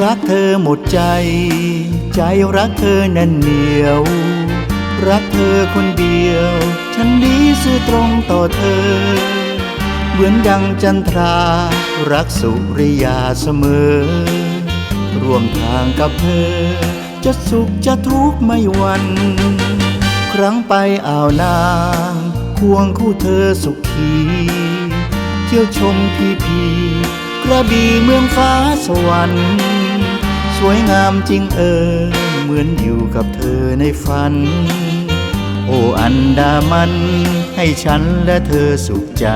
รักเธอหมดใจ ใจรักเธอแน่นเหนียว รักเธอคนเดียว ฉันดีซื่อตรงต่อเธอ เหมือนดังจันทรา รักสุริยาเสมอ ร่วมทางกับเธอ จะสุขจะทุกข์ไม่วัน ครั้งไปอ่าวนางควงคู่เธอสุขี เที่ยวชมพีพี ระบี่เมืองฟ้าสวรรค์ สวยงามจริงเออ เหมือนอยู่กับเธอในฝัน โอ้อันดามัน ให้ฉันและเธอสุขใจ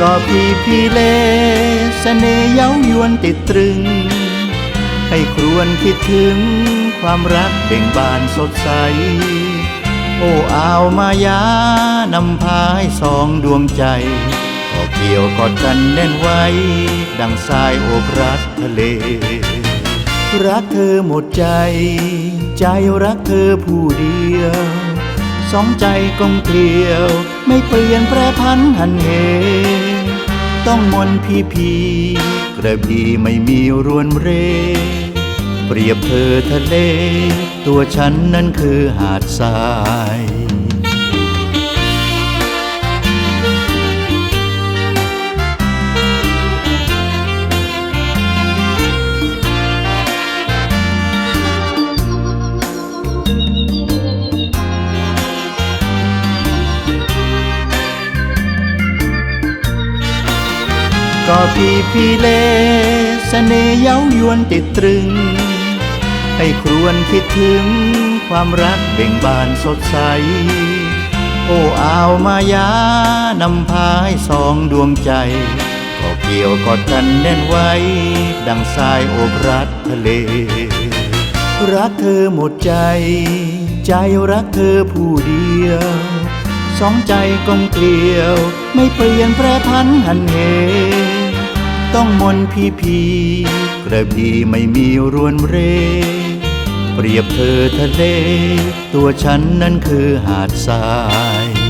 ก็พี่พี่เลสเสน่ห์เย้ายวนติดตรึง ให้ครวนคิดถึงความรักเบ่งบานสดใส โอ้อาวมายานำพาให้สองดวงใจ ก็เกี่ยวกอดกันแน่นไว้ ดังสายโอบรักทะเล รักเธอหมดใจ ใจรักเธอผู้เดียว สองใจกลมเกลียว ไม่เปลี่ยนแปรพันหันเห ต้องมนพีพีกระบี่ไม่มีรวนเร เปรียบเธอทะเล ตัวฉันนั้นคือหาดทราย ก็พี่พี่เลสเสน่ห์เย้ายวนติดตรึง ให้ครวนคิดถึงความรักเบ่งบานสดใส โอ้อาวมายานำพาให้สองดวงใจ ก็เกี่ยวกอดกันแน่นไว้ ดังสายโอบรัดทะเล รักเธอหมดใจ ใจรักเธอผู้เดียวสองใจกลมเกลียว ไม่เปลี่ยนแปรพันหันเห ต้องมนพีพีกระบี่ไม่มีรวนเร เปรียบเธอทะเล ตัวฉันนั้นคือหาดทราย